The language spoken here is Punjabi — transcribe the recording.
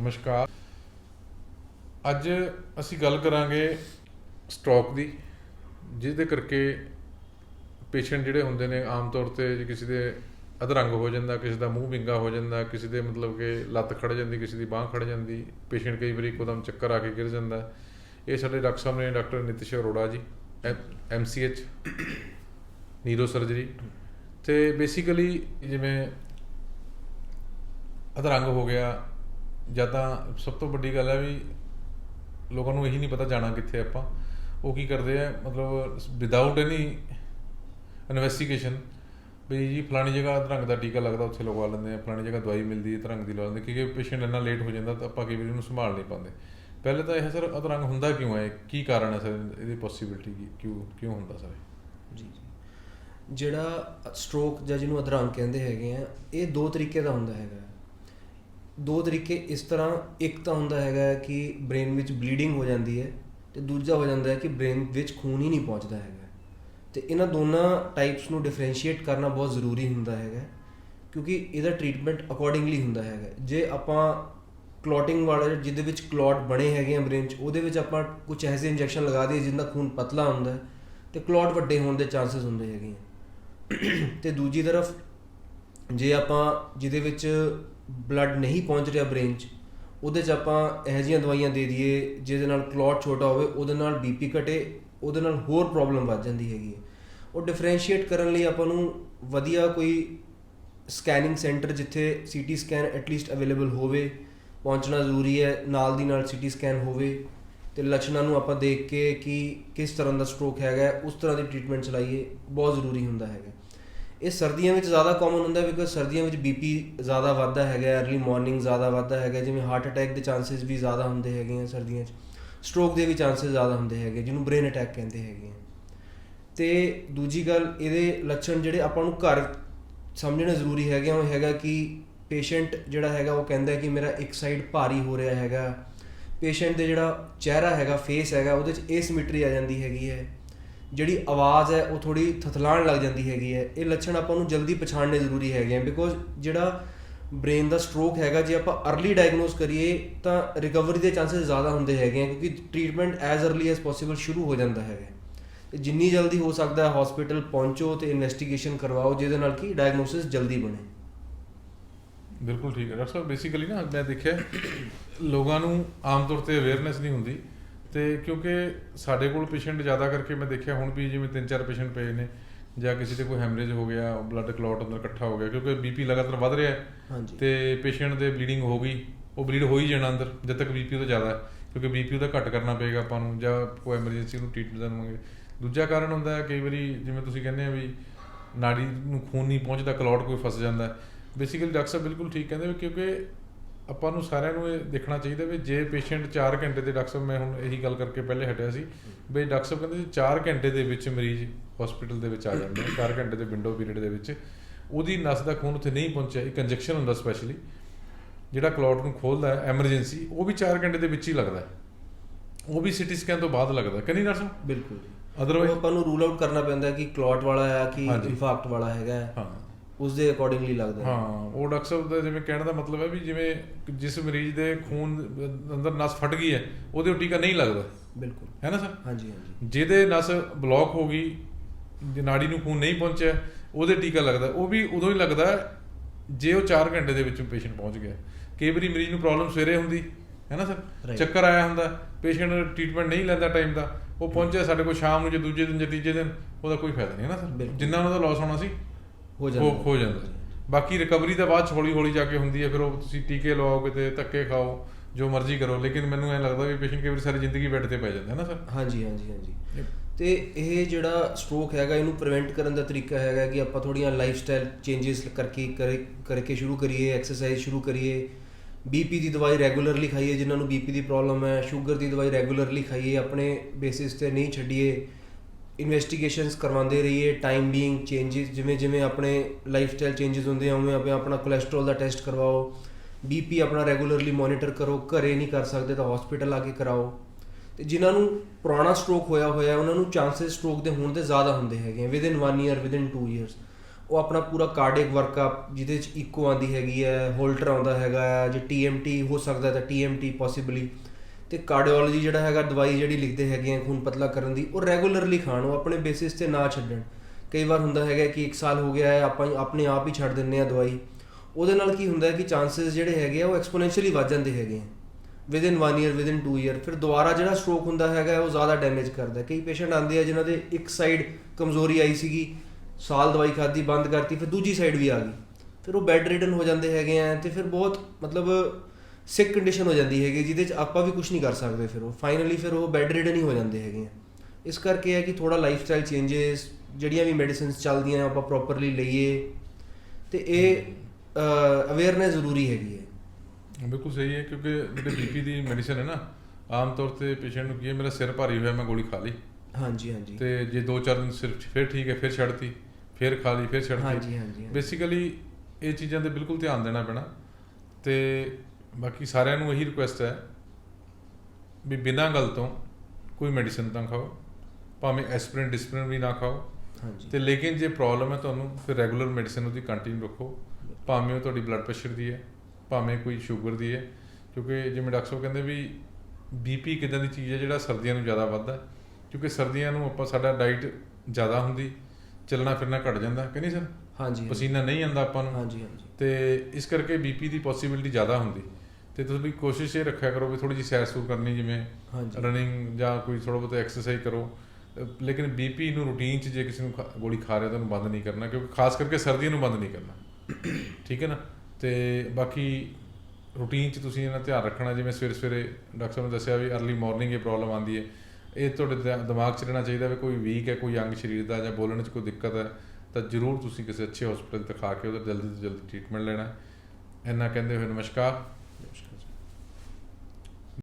ਨਮਸਕਾਰ। ਅੱਜ ਅਸੀਂ ਗੱਲ ਕਰਾਂਗੇ ਸਟ੍ਰੋਕ ਦੀ, ਜਿਹਦੇ ਕਰਕੇ ਪੇਸ਼ੈਂਟ ਜਿਹੜੇ ਹੁੰਦੇ ਨੇ, ਆਮ ਤੌਰ ਤੇ ਜੇ ਕਿਸੇ ਦੇ ਅਧਰੰਗ ਹੋ ਜਾਂਦਾ, ਕਿਸੇ ਦਾ ਮੂੰਹ ਵਿੰਗਾ ਹੋ ਜਾਂਦਾ, ਕਿਸੇ ਦੇ ਮਤਲਬ ਕਿ ਲੱਤ ਖੜ ਜਾਂਦੀ, ਕਿਸੇ ਦੀ ਬਾਹ ਖੜ ਜਾਂਦੀ, ਪੇਸ਼ੈਂਟ ਕਈ ਵਾਰੀ ਇੱਕਦਮ ਚੱਕਰ ਆ ਕੇ ਗਿਰ ਜਾਂਦਾ। ਇਹ ਸਾਡੇ ਡਾਕਟਰ ਸਾਹਿਬ ਨੇ doctor Nitish Arora ji MCH neuro surgery ਤੇ ਬੇਸਿਕਲੀ ਜਿਵੇਂ ਅਧਰੰਗ ਹੋ ਗਿਆ ਜਾਂ ਤਾਂ ਸਭ ਤੋਂ ਵੱਡੀ ਗੱਲ ਹੈ ਵੀ ਲੋਕਾਂ ਨੂੰ ਇਹੀ ਨਹੀਂ ਪਤਾ ਜਾਣਾ ਕਿੱਥੇ ਆਪਾਂ। ਉਹ ਕੀ ਕਰਦੇ ਆ, ਮਤਲਬ ਵਿਦਆਊਟ ਐਨੀ ਇਨਵੈਸਟੀਗੇਸ਼ਨ ਵੀ ਜੀ ਫਲਾਣੀ ਜਗ੍ਹਾ ਅਧਰੰਗ ਦਾ ਟੀਕਾ ਲੱਗਦਾ, ਉੱਥੇ ਲਗਵਾ ਲੈਂਦੇ ਆ, ਫਲਾਣੀ ਜਗ੍ਹਾ ਦਵਾਈ ਮਿਲਦੀ ਹੈ ਅਧਰੰਗ ਦੀ ਲਵਾ ਲੈਂਦੇ ਕਿਉਂਕਿ ਪੇਸ਼ੈਂਟ ਇੰਨਾ ਲੇਟ ਹੋ ਜਾਂਦਾ ਤਾਂ ਆਪਾਂ ਕਈ ਵਾਰੀ ਉਹਨੂੰ ਸੰਭਾਲ ਨਹੀਂ ਪਾਉਂਦੇ। ਪਹਿਲੇ ਤਾਂ ਇਹ ਸਰ ਅਧਰੰਗ ਹੁੰਦਾ ਕਿਉਂ ਹੈ? ਕੀ ਕਾਰਨ ਹੈ ਸਰ ਇਹਦੀ ਪੋਸਿਬਿਲਿਟੀ ਕੀ, ਕਿਉਂ ਕਿਉਂ ਹੁੰਦਾ ਸਰ ਜੀ ਜੀ। ਜਿਹੜਾ ਸਟ੍ਰੋਕ ਜਾਂ ਜਿਹਨੂੰ ਅਧਰੰਗ ਕਹਿੰਦੇ ਹੈਗੇ ਆ, ਇਹ ਦੋ ਤਰੀਕੇ ਦਾ ਹੁੰਦਾ ਹੈਗਾ। ਦੋ ਤਰੀਕੇ ਇਸ ਤਰ੍ਹਾਂ, ਇੱਕ ਤਾਂ ਹੁੰਦਾ ਹੈਗਾ ਕਿ ਬ੍ਰੇਨ ਵਿੱਚ ਬਲੀਡਿੰਗ ਹੋ ਜਾਂਦੀ ਹੈ ਤੇ ਦੂਜਾ ਹੋ ਜਾਂਦਾ ਹੈ ਕਿ ਬ੍ਰੇਨ ਵਿੱਚ ਖੂਨ ਹੀ ਨਹੀਂ ਪਹੁੰਚਦਾ ਹੈਗਾ। ਤੇ ਇਹਨਾਂ ਦੋਨਾਂ ਟਾਈਪਸ ਨੂੰ ਡਿਫਰੈਂਸ਼ੀਏਟ ਕਰਨਾ ਬਹੁਤ ਜ਼ਰੂਰੀ ਹੁੰਦਾ ਹੈਗਾ, ਕਿਉਂਕਿ ਇਹਦਾ ਟ੍ਰੀਟਮੈਂਟ ਅਕੋਰਡਿੰਗਲੀ ਹੁੰਦਾ ਹੈਗਾ। ਜੇ ਆਪਾਂ ਕਲੋਟਿੰਗ ਵਾਲੇ, ਜਿਹਦੇ ਵਿੱਚ ਕਲੋਟ ਬਣੇ ਹੈਗੇ ਆ ਬ੍ਰੇਨ 'ਚ, ਉਹਦੇ ਵਿੱਚ ਆਪਾਂ ਕੁਝ ਐਸੇ ਇੰਜੈਕਸ਼ਨ ਲਗਾ ਦਈਏ ਜਿੰਦਾ ਖੂਨ ਪਤਲਾ ਹੁੰਦਾ ਹੈ, ਤੇ ਕਲੌਟ ਵੱਡੇ ਹੋਣ ਦੇ ਚਾਂਸਸ ਹੁੰਦੇ ਹੈਗੇ ਆ। ਤੇ ਦੂਜੀ ਤਰਫ, ਜੇ ਆਪਾਂ ਜਿਹਦੇ ਵਿੱਚ ਬਲੱਡ ਨਹੀਂ ਪਹੁੰਚ ਰਿਹਾ ਬ੍ਰੇਨ 'ਚ, ਉਹਦੇ 'ਚ ਆਪਾਂ ਇਹੋ ਜਿਹੀਆਂ ਦਵਾਈਆਂ ਦੇ ਦਈਏ, ਜਿਹਦੇ ਨਾਲ ਕਲੌਟ ਛੋਟਾ ਹੋਵੇ, ਉਹਦੇ ਨਾਲ ਬੀਪੀ ਘਟੇ, ਉਹਦੇ ਨਾਲ ਹੋਰ ਪ੍ਰੋਬਲਮ ਵੱਧ ਜਾਂਦੀ ਹੈਗੀ ਹੈ। ਉਹ ਡਿਫਰੈਂਸ਼ੀਏਟ ਕਰਨ ਲਈ ਆਪਾਂ ਨੂੰ ਵਧੀਆ ਕੋਈ ਸਕੈਨਿੰਗ ਸੈਂਟਰ ਜਿੱਥੇ ਸੀਟੀ ਸਕੈਨ ਐਟਲੀਸਟ ਅਵੇਲੇਬਲ ਹੋਵੇ, ਪਹੁੰਚਣਾ ਜ਼ਰੂਰੀ ਹੈ, ਨਾਲ ਦੀ ਨਾਲ ਸੀਟੀ ਸਕੈਨ ਹੋਵੇ, ਤੇ ਲੱਛਣਾਂ ਨੂੰ ਆਪਾਂ ਦੇਖ ਕੇ ਕਿ ਕਿਸ ਤਰ੍ਹਾਂ ਦਾ ਸਟ੍ਰੋਕ ਹੈਗਾ, ਉਸ ਤਰ੍ਹਾਂ ਦੀ ਟ੍ਰੀਟਮੈਂਟ ਚਲਾਈਏ, ਬਹੁਤ ਜ਼ਰੂਰੀ ਹੁੰਦਾ ਹੈਗਾ। ਇਹ ਸਰਦੀਆਂ ਵਿੱਚ ਜ਼ਿਆਦਾ ਕਾਮਨ ਹੁੰਦਾ ਬਿਕੋਜ਼ ਸਰਦੀਆਂ ਵਿੱਚ ਬੀਪੀ ਜ਼ਿਆਦਾ ਵੱਧਦਾ ਹੈਗਾ ਅਰਲੀ ਮਾਰਨਿੰਗ ਜ਼ਿਆਦਾ ਵੱਧਦਾ ਹੈਗਾ, ਜਿਵੇਂ ਹਾਰਟ ਅਟੈਕ ਦੇ ਚਾਂਸਸ ਵੀ ਜ਼ਿਆਦਾ ਹੁੰਦੇ ਹੈਗੇ ਆ ਸਰਦੀਆਂ 'ਚ। ਸਟ੍ਰੋਕ ਦੇ ਵੀ ਚਾਂਸਸ ਜ਼ਿਆਦਾ ਹੁੰਦੇ ਹੈਗੇ, ਜਿਹਨੂੰ ਬ੍ਰੇਨ ਅਟੈਕ ਕਹਿੰਦੇ ਹੈਗੇ ਆ। ਤੇ ਦੂਜੀ ਗੱਲ, ਇਹਦੇ ਲੱਛਣ ਜਿਹੜੇ ਆਪਾਂ ਨੂੰ ਘਰ ਸਮਝਣੇ ਜ਼ਰੂਰੀ ਹੈਗੇ ਆ, ਉਹ ਹੈਗਾ ਕਿ ਪੇਸ਼ੈਂਟ ਜਿਹੜਾ ਹੈਗਾ, ਉਹ ਕਹਿੰਦਾ ਕਿ ਮੇਰਾ ਇੱਕ ਸਾਈਡ ਭਾਰੀ ਹੋ ਰਿਹਾ ਹੈਗਾ। ਪੇਸ਼ੈਂਟ ਦੇ ਜਿਹੜਾ ਚਿਹਰਾ ਹੈਗਾ ਫੇਸ ਹੈਗਾ, ਉਹਦੇ 'ਚ ਏਸਿਮੈਟਰੀ ਆ ਜਾਂਦੀ ਹੈਗੀ ਹੈ। ਜਿਹੜੀ ਆਵਾਜ਼ ਹੈ, ਉਹ ਥੋੜੀ ਥਥਲਾਣ ਲੱਗ ਜਾਂਦੀ ਹੈਗੀ ਹੈ। ਇਹ ਲੱਛਣ ਆਪਾਂ ਨੂੰ ਜਲਦੀ ਪਛਾਣਨੇ ਜ਼ਰੂਰੀ ਹੈਗੇ ਆ ਬਿਕੋਜ਼ ਜਿਹੜਾ ਬ੍ਰੇਨ ਦਾ ਸਟ੍ਰੋਕ ਹੈਗਾ, ਜੇ ਆਪਾਂ ਅਰਲੀ ਡਾਇਗਨੋਸ ਕਰੀਏ, ਤਾਂ ਰਿਕਵਰੀ ਦੇ ਚਾਂਸਸ ਜ਼ਿਆਦਾ ਹੁੰਦੇ ਹੈਗੇ ਆ ਕਿਉਂਕਿ treatment as early as possible ਸ਼ੁਰੂ ਹੋ ਜਾਂਦਾ ਹੈਗਾ। ਤੇ ਜਿੰਨੀ ਜਲਦੀ ਹੋ ਸਕਦਾ ਹੈ ਹਸਪੀਟਲ ਪਹੁੰਚੋ ਤੇ ਇਨਵੈਸਟੀਗੇਸ਼ਨ ਕਰਵਾਓ, ਜਿਹਦੇ ਨਾਲ ਕਿ ਡਾਇਗਨੋਸਿਸ ਜਲਦੀ ਬਣੇ। ਬਿਲਕੁਲ ਠੀਕ ਹੈ। ਡਾਕਟਰ ਸਾਹਿਬ ਬੇਸਿਕਲੀ ਨਾ ਮੈਂ ਦੇਖਿਆ, ਲੋਕਾਂ ਨੂੰ ਆਮ ਤੌਰ ਤੇ ਅਵੇਅਰਨੈਸ ਨਹੀਂ ਹੁੰਦੀ। ਤੇ ਕਿਉਂਕਿ ਸਾਡੇ ਕੋਲ ਪੇਸ਼ੈਂਟ ਜ਼ਿਆਦਾ ਕਰਕੇ ਮੈਂ ਦੇਖਿਆ ਹੁਣ ਵੀ ਜਿਵੇਂ ਤਿੰਨ ਚਾਰ ਪੇਸ਼ੈਂਟ ਪਏ ਨੇ ਜਾਂ ਕਿਸੇ ਦੇ ਕੋਈ ਹੈਮਰੇਜ ਹੋ ਗਿਆ ਬਲੱਡ ਕਲੌਟ ਅੰਦਰ ਇਕੱਠਾ ਹੋ ਗਿਆ ਕਿਉਂਕਿ ਬੀਪੀ ਲਗਾਤਾਰ ਵੱਧ ਰਿਹਾ ਹੈ। ਹਾਂਜੀ। ਤੇ ਪੇਸ਼ੈਂਟ ਦੇ ਬਲੀਡਿੰਗ ਹੋ ਗਈ ਉਹ ਬਲੀਡ ਹੋ ਹੀ ਜਾਣਾ ਅੰਦਰ ਜਦ ਤੱਕ ਬੀਪੀ ਉਹਦਾ ਜ਼ਿਆਦਾ ਹੈ ਕਿਉਂਕਿ ਬੀਪੀ ਉਹਦਾ ਘੱਟ ਕਰਨਾ ਪਏਗਾ ਆਪਾਂ ਨੂੰ ਜਾਂ ਕੋਈ ਐਮਰਜੈਂਸੀ ਨੂੰ ਟ੍ਰੀਟਮੈਂਟ ਦੇਵਾਂਗੇ ਦੂਜਾ ਕਾਰਨ ਹੁੰਦਾ ਹੈ ਕਈ ਵਾਰੀ ਜਿਵੇਂ ਤੁਸੀਂ ਕਹਿੰਦੇ ਆ ਵੀ ਨਾੜੀ ਨੂੰ ਖੂਨ ਨਹੀਂ ਪਹੁੰਚਦਾ ਕਲੌਟ ਕੋਈ ਫਸ ਜਾਂਦਾ ਬੇਸਿਕਲੀ ਡਾਕਟਰ ਸਾਹਿਬ ਬਿਲਕੁਲ ਠੀਕ ਕਹਿੰਦੇ ਕਿਉਂਕਿ ਆਪਾਂ ਨੂੰ ਸਾਰਿਆਂ ਨੂੰ ਇਹ ਦੇਖਣਾ ਚਾਹੀਦਾ ਵੀ ਜੇ ਪੇਸ਼ੈਂਟ 4 ਘੰਟੇ ਦੇ ਡਾਕਟਰ ਸਾਹਿਬ ਮੈਂ ਹੁਣ ਇਹੀ ਗੱਲ ਕਰਕੇ ਪਹਿਲੇ ਹਟਿਆ ਸੀ ਵੀ ਡਾਕਟਰ ਸਾਹਿਬ ਕਹਿੰਦੇ 4 ਘੰਟੇ ਦੇ ਵਿੱਚ ਮਰੀਜ਼ ਹਸਪੀਟਲ ਦੇ ਵਿੱਚ ਆ ਜਾਂਦਾ ਹੈ 4 ਘੰਟੇ ਦੇ ਵਿੰਡੋ ਪੀਰੀਅਡ ਦੇ ਵਿੱਚ। ਉਹਦੀ ਨਸ ਦਾ ਖੂਨ ਉੱਥੇ ਨਹੀਂ ਪਹੁੰਚਿਆ ਇੱਕ ਇੰਜੈਕਸ਼ਨ ਹੁੰਦਾ ਸਪੈਸ਼ਲੀ ਜਿਹੜਾ ਕਲੌਟ ਨੂੰ ਖੋਲਦਾ ਹੈ ਐਮਰਜੈਂਸੀ ਉਹ ਵੀ 4 ਘੰਟੇ ਦੇ ਵਿੱਚ ਹੀ ਲੱਗਦਾ ਹੈ। ਉਹ ਵੀ ਸਿਟੀ ਸਕੈਨ ਤੋਂ ਬਾਅਦ ਲੱਗਦਾ ਕਿ ਨਹੀਂ ਡਾਕਟਰ ਸਾਹਿਬ? ਬਿਲਕੁਲ ਜੀ। ਉਹ ਆਪਾਂ ਨੂੰ ਰੂਲ ਆਊਟ ਕਰਨਾ ਪੈਂਦਾ ਕਿ ਕਲੌਟ ਵਾਲਾ ਹੈ ਕਿ ਹਾਂਜੀ। ਇਨਫਾਰਕਟ ਵਾਲਾ ਹੈਗਾ ਹੈ। ਉਸ ਦੇ ਅਕੋਰਡਿੰਗਲੀ ਲੱਗਦਾ ਹੈ। ਉਹ ਡਾਕਟਰ ਸਾਹਿਬ ਦਾ ਜਿਵੇਂ ਕਹਿਣ ਦਾ ਮਤਲਬ ਹੈ ਵੀ ਜਿਵੇਂ ਜਿਸ ਮਰੀਜ਼ ਦੇ ਖੂਨ ਅੰਦਰ ਨਸ ਫਟ ਗਈ ਹੈ ਉਹਦੇ ਟੀਕਾ ਨਹੀਂ ਲੱਗਦਾ। ਬਿਲਕੁਲ। ਹੈ ਨਾ ਸਰ? ਹਾਂਜੀ ਹਾਂਜੀ। ਜਿਹਦੇ ਨਸ ਬਲੌਕ ਹੋ ਗਈ ਜੇ ਨਾੜੀ ਨੂੰ ਖੂਨ ਨਹੀਂ ਪਹੁੰਚਿਆ ਉਹਦੇ ਟੀਕਾ ਲੱਗਦਾ। ਉਹ ਵੀ ਉਦੋਂ ਹੀ ਲੱਗਦਾ ਜੇ ਉਹ 4 ਘੰਟੇ ਦੇ ਵਿੱਚ ਪੇਸ਼ੈਂਟ ਪਹੁੰਚ ਗਿਆ। ਕਈ ਵਾਰੀ ਮਰੀਜ਼ ਨੂੰ ਪ੍ਰੋਬਲਮ ਸਵੇਰੇ ਹੁੰਦੀ ਹੈ ਨਾ ਸਰ. ਚੱਕਰ ਆਇਆ ਹੁੰਦਾ ਪੇਸ਼ੈਂਟ ਟ੍ਰੀਟਮੈਂਟ ਨਹੀਂ ਲੈਂਦਾ ਟਾਈਮ ਦਾ ਉਹ ਪਹੁੰਚਿਆ ਸਾਡੇ ਕੋਲ ਸ਼ਾਮ ਨੂੰ ਜੇ ਦੂਜੇ ਦਿਨ ਜਾਂ ਤੀਜੇ ਦਿਨ ਉਹਦਾ ਕੋਈ ਫਾਇਦਾ ਨਹੀਂ ਹੈ ਨਾ ਸਰ। ਜਿੰਨਾ ਉਹਨਾਂ ਦਾ ਲਾਸ ਹੋਣਾ ਸੀ ਹੋ ਜਾਂਦਾ। ਹੋ ਜਾਂਦਾ। ਬਾਕੀ ਰਿਕਵਰੀ ਤਾਂ ਬਾਅਦ ਚ ਹੌਲੀ ਹੌਲੀ ਜਾ ਕੇ ਹੁੰਦੀ ਹੈ ਫਿਰ ਉਹ ਤੁਸੀਂ ਟੀਕੇ ਲਵਾਓਗੇ ਤੇ ਧੱਕੇ ਖਾਓ ਜੋ ਮਰਜ਼ੀ ਕਰੋ ਲੇਕਿਨ ਮੈਨੂੰ ਐ ਲੱਗਦਾ ਵੀ ਪੇਸ਼ੈਂਟ ਕਈ ਵਾਰੀ ਸਾਰੀ ਜ਼ਿੰਦਗੀ ਬੈੱਡ ਤੇ ਪੈ ਜਾਂਦਾ ਹੈ ਨਾ ਸਰ। ਹਾਂਜੀ ਹਾਂਜੀ ਹਾਂਜੀ। ਤੇ ਇਹ ਜਿਹੜਾ ਸਟ੍ਰੋਕ ਹੈਗਾ ਇਹਨੂੰ ਪ੍ਰੀਵੈਂਟ ਕਰਨ ਦਾ ਤਰੀਕਾ ਹੈਗਾ ਕਿ ਆਪਾਂ ਥੋੜੀਆਂ ਲਾਈਫਸਟਾਈਲ ਚੇਂਜਸ ਕਰਕੇ ਕਰੇ ਕਰਕੇ ਸ਼ੁਰੂ ਕਰੀਏ ਐਕਸਰਸਾਈਜ਼ ਸ਼ੁਰੂ ਕਰੀਏ। ਬੀਪੀ ਦੀ ਦਵਾਈ ਰੈਗੂਲਰਲੀ ਖਾਈਏ ਜਿਨ੍ਹਾਂ ਨੂੰ ਬੀਪੀ ਦੀ ਪ੍ਰੋਬਲਮ ਹੈ ਸ਼ੂਗਰ ਦੀ ਦਵਾਈ ਰੈਗੂਲਰਲੀ ਖਾਈਏ ਆਪਣੇ ਬੇਸਿਸ ਤੇ ਨਹੀਂ ਛੱਡੀਏ। ਇਨਵੈਸਟੀਗੇਸ਼ਨਸ ਕਰਵਾਉਂਦੇ ਰਹੀਏ ਟਾਈਮ ਬੀਇੰਗ ਚੇਂਜਸ ਜਿਵੇਂ ਜਿਵੇਂ ਆਪਣੇ ਲਾਈਫ ਸਟਾਈਲ ਚੇਂਜਸ ਹੁੰਦੇ ਆ, ਉਵੇਂ ਆਪੇ ਆਪਣਾ ਕੋਲੇਸਟ੍ਰੋਲ ਦਾ ਟੈਸਟ ਕਰਵਾਓ ਬੀਪੀ ਆਪਣਾ ਰੈਗੂਲਰਲੀ ਮੋਨੀਟਰ ਕਰੋ, ਘਰੇ ਨਹੀਂ ਕਰ ਸਕਦੇ ਤਾਂ ਹਸਪੀਟਲ ਆ ਕੇ ਕਰਾਓ। ਤੇ ਜਿਨ੍ਹਾਂ ਨੂੰ ਪੁਰਾਣਾ ਸਟ੍ਰੋਕ ਹੋਇਆ ਹੋਇਆ, ਉਹਨਾਂ ਨੂੰ ਚਾਂਸਸ ਸਟ੍ਰੋਕ ਦੇ ਹੋਣ ਦੇ ਜ਼ਿਆਦਾ ਹੁੰਦੇ ਹੈਗੇ within 1 year within 2 years ਉਹ ਆਪਣਾ ਪੂਰਾ ਕਾਰਡਿਅਕ ਵਰਕਅਪ ਜਿਹਦੇ ਚ ਇਕੋ ਆਂਦੀ ਹੈਗੀ ਹੈ ਹੋਲਟਰ ਆਉਂਦਾ ਹੈਗਾ ਹੈ ਜੇ ਟੀਐਮਟੀ ਹੋ ਸਕਦਾ ਤਾਂ ਟੀਐਮਟੀ ਪੋਸੀਬਲੀ ਤੇ ਕਾਰਡੀਓਲੋਜੀ ਜਿਹੜਾ ਹੈਗਾ, ਦਵਾਈ ਜਿਹੜੀ ਲਿਖਦੇ ਹੈਗੇ ਆ ਖੂਨ ਪਤਲਾ ਕਰਨ ਦੀ, ਉਹ ਰੈਗੂਲਰਲੀ ਖਾਣ, ਉਹ ਆਪਣੇ ਬੇਸਿਸ ਤੇ ਨਾ ਛੱਡਣ। ਕਈ ਵਾਰ ਹੁੰਦਾ ਹੈਗਾ ਕਿ 1 ਸਾਲ ਹੋ ਗਿਆ ਹੈ, ਆਪਾਂ ਆਪਣੇ ਆਪ ਹੀ ਛੱਡ ਦਿੰਨੇ ਆ ਦਵਾਈ। ਉਹਦੇ ਨਾਲ ਕੀ ਹੁੰਦਾ ਹੈ ਕਿ ਚਾਂਸਸ ਜਿਹੜੇ ਹੈਗੇ ਆ, ਉਹ ਐਕਸਪੋਨੈਂਸ਼ੀਅਲੀ ਵੱਧ ਜਾਂਦੇ ਹੈਗੇ ਆ। Within 1 year within 2 year ਫਿਰ ਦੁਬਾਰਾ ਜਿਹੜਾ ਸਟ੍ਰੋਕ ਹੁੰਦਾ ਹੈਗਾ, ਉਹ ਜ਼ਿਆਦਾ ਡੈਮੇਜ ਕਰਦਾ ਕਈ ਪੇਸ਼ੈਂਟ ਆਉਂਦੇ ਆ ਜਿਨ੍ਹਾਂ ਦੇ ਇੱਕ ਸਾਈਡ ਕਮਜ਼ੋਰੀ ਆਈ ਸੀਗੀ, ਸਾਲ ਦਵਾਈ ਖਾਦੀ ਬੰਦ ਕਰਤੀ, ਫਿਰ ਦੂਜੀ ਸਾਈਡ ਵੀ ਆ ਗਈ। ਫਿਰ ਉਹ ਬੈੱਡ ਰਿਡਨ ਹੋ ਜਾਂਦੇ ਹੈਗੇ ਆ ਤੇ ਫਿਰ ਬਹੁਤ ਮਤਲਬ ਸਿਕ ਕੰਡੀਸ਼ਨ ਹੋ ਜਾਂਦੀ ਹੈਗੀ ਜਿਹਦੇ ਚ ਆਪਾਂ ਵੀ ਕੁਝ ਨਹੀਂ ਕਰ ਸਕਦੇ ਫਿਰ ਉਹ। ਫਾਈਨਲੀ ਫਿਰ ਉਹ ਬੈੱਡ ਰਿਡਨ ਹੀ ਹੋ ਜਾਂਦੇ ਹੈਗੇ ਆ। ਇਸ ਕਰਕੇ ਹੈ ਕਿ ਥੋੜਾ ਲਾਈਫ ਸਟਾਈਲ ਚੇਂਜਸ ਜਿਹੜੀਆਂ ਵੀ ਮੈਡੀਸਿਨਸ ਚੱਲਦੀਆਂ ਆਪਾਂ ਪ੍ਰੋਪਰਲੀ ਲਈਏ। ਤੇ ਇਹ ਅਵੇਅਰਨੈਸ ਜ਼ਰੂਰੀ ਹੈਗੀ ਹੈ। ਬਿਲਕੁਲ ਸਹੀ ਹੈ ਕਿਉਂਕਿ ਜਿਹੜੇ ਬੀਪੀ ਦੀ ਮੈਡੀਸਿਨ ਹੈ ਨਾ ਆਮ ਤੌਰ ਤੇ ਪੇਸ਼ੈਂਟ ਨੂੰ ਕੀ ਹੈ ਮੇਰਾ ਸਿਰ ਭਾਰੀ ਹੋਇਆ ਮੈਂ ਗੋਲੀ ਖਾ ਲਈ। ਹਾਂਜੀ ਹਾਂਜੀ। ਤੇ ਜੇ 2-4 ਦਿਨ ਸਿਰ ਫਿਰ ਠੀਕ ਹੈ ਫਿਰ ਛੱਡਤੀ ਫਿਰ ਖਾ ਲਈ ਫਿਰ ਛੱਡਤੀ। ਹਾਂਜੀ, ਹਾਂਜੀ, ਹਾਂਜੀ। ਬੇਸਿਕਲੀ ਇਹ ਚੀਜ਼ਾਂ ਤੇ ਬਿਲਕੁਲ ਧਿਆਨ ਦੇਣਾ ਪੈਣਾ। ਤੇ ਬਾਕੀ ਸਾਰਿਆਂ ਨੂੰ ਇਹੀ ਰਿਕੁਐਸਟ ਹੈ ਵੀ ਬਿਨਾਂ ਗੱਲ ਤੋਂ ਕੋਈ ਮੈਡੀਸਿਨ ਨਾ ਖਾਓ ਭਾਵੇਂ ਐਸਪਿਰਿਨ ਡਿਸਪਿਰਿਨ ਵੀ ਨਾ ਖਾਓ। ਹਾਂਜੀ। ਤੇ ਲੇਕਿਨ ਜੇ ਪ੍ਰੋਬਲਮ ਹੈ ਤੁਹਾਨੂੰ ਫਿਰ ਰੈਗੂਲਰ ਮੈਡੀਸਿਨ ਉਹਦੀ ਕੰਟੀਨਿਊ ਰੱਖੋ। ਭਾਵੇਂ ਉਹ ਤੁਹਾਡੀ ਬਲੱਡ ਪ੍ਰੈਸ਼ਰ ਦੀ ਹੈ ਭਾਵੇਂ ਕੋਈ ਸ਼ੂਗਰ ਦੀ ਹੈ। ਕਿਉਂਕਿ ਜਿਵੇਂ ਡਾਕਟਰ ਸਾਹਿਬ ਕਹਿੰਦੇ ਵੀ ਬੀਪੀ ਕਿਦਾਂ ਦੀ ਚੀਜ਼ ਹੈ ਜਿਹੜਾ ਸਰਦੀਆਂ ਨੂੰ ਜ਼ਿਆਦਾ ਵੱਧਦਾ ਹੈ। ਕਿਉਂਕਿ ਸਰਦੀਆਂ ਨੂੰ ਆਪਾਂ ਸਾਡਾ ਡਾਈਟ ਜ਼ਿਆਦਾ ਹੁੰਦੀ ਚੱਲਣਾ ਫਿਰਨਾ ਘਟ ਜਾਂਦਾ ਕਿ ਨਹੀਂ ਸਰ? ਹਾਂਜੀ ਪਸੀਨਾ ਨਹੀਂ ਆਉਂਦਾ ਆਪਾਂ ਨੂੰ। ਹਾਂਜੀ ਹਾਂਜੀ। ਤੇ ਇਸ ਕਰਕੇ ਬੀਪੀ ਦੀ ਪੋਸਿਬਿਲਿਟੀ ਜ਼ਿਆਦਾ ਹੁੰਦੀ। ਤੇ ਤੁਸੀਂ ਵੀ ਕੋਸ਼ਿਸ਼ ਇਹ ਰੱਖਿਆ ਕਰੋ ਵੀ ਥੋੜੀ ਜਿਹੀ ਸੈਰ ਸੂਰ ਕਰਨੀ ਜਿਵੇਂ ਰਨਿੰਗ ਜਾਂ ਕੋਈ ਥੋੜਾ ਬਹੁਤ ਐਕਸਰਸਾਈਜ਼ ਕਰੋ। ਲੇਕਿਨ ਬੀਪੀ ਨੂੰ ਰੂਟੀਨ 'ਚ ਜੇ ਕਿਸੇ ਨੂੰ ਖਾ- ਗੋਲੀ ਖਾ ਰਿਹਾ ਤਾਂ ਉਹਨੂੰ ਬੰਦ ਨਹੀਂ ਕਰਨਾ ਕਿਉਂਕਿ ਖਾਸ ਕਰਕੇ ਸਰਦੀਆਂ ਨੂੰ ਬੰਦ ਨਹੀਂ ਕਰਨਾ। ਠੀਕ ਹੈ ਨਾ? ਤੇ ਬਾਕੀ ਰੂਟੀਨ 'ਚ ਤੁਸੀਂ ਇਹਨਾਂ ਧਿਆਨ ਰੱਖਣਾ ਜਿਵੇਂ ਸਵੇਰੇ ਸਵੇਰੇ ਡਾਕਟਰ ਸਾਹਿਬ ਨੇ ਦੱਸਿਆ ਵੀ अर्ਲੀ ਮਾਰਨਿੰਗ ਇਹ ਪ੍ਰੋਬਲਮ ਆਉਂਦੀ ਹੈ। ਇਹ ਤੁਹਾਡੇ ਦਿਮਾਗ 'ਚ ਰਹਿਣਾ ਚਾਹੀਦਾ ਵੀ ਕੋਈ ਵੀਕ ਹੈ ਕੋਈ ਅੰਗ ਸਰੀਰ ਦਾ ਜਾਂ ਬੋਲਣ 'ਚ ਕੋਈ ਦਿੱਕਤ ਹੈ ਤਾਂ ਜ਼ਰੂਰ ਤੁਸੀਂ ਕਿਸੇ ਅੱਛੇ ਹਸਪੀਟਲ ਦਿਖਾ ਕੇ ਉਹਦਾ ਜਲਦੀ ਤੋਂ ਜਲਦੀ ਟ੍ਰੀਟਮੈਂਟ ਲੈਣਾ। ਇੰਨਾ ਕਹਿੰਦੇ ਹੋਏ ਨਮਸਕਾਰ।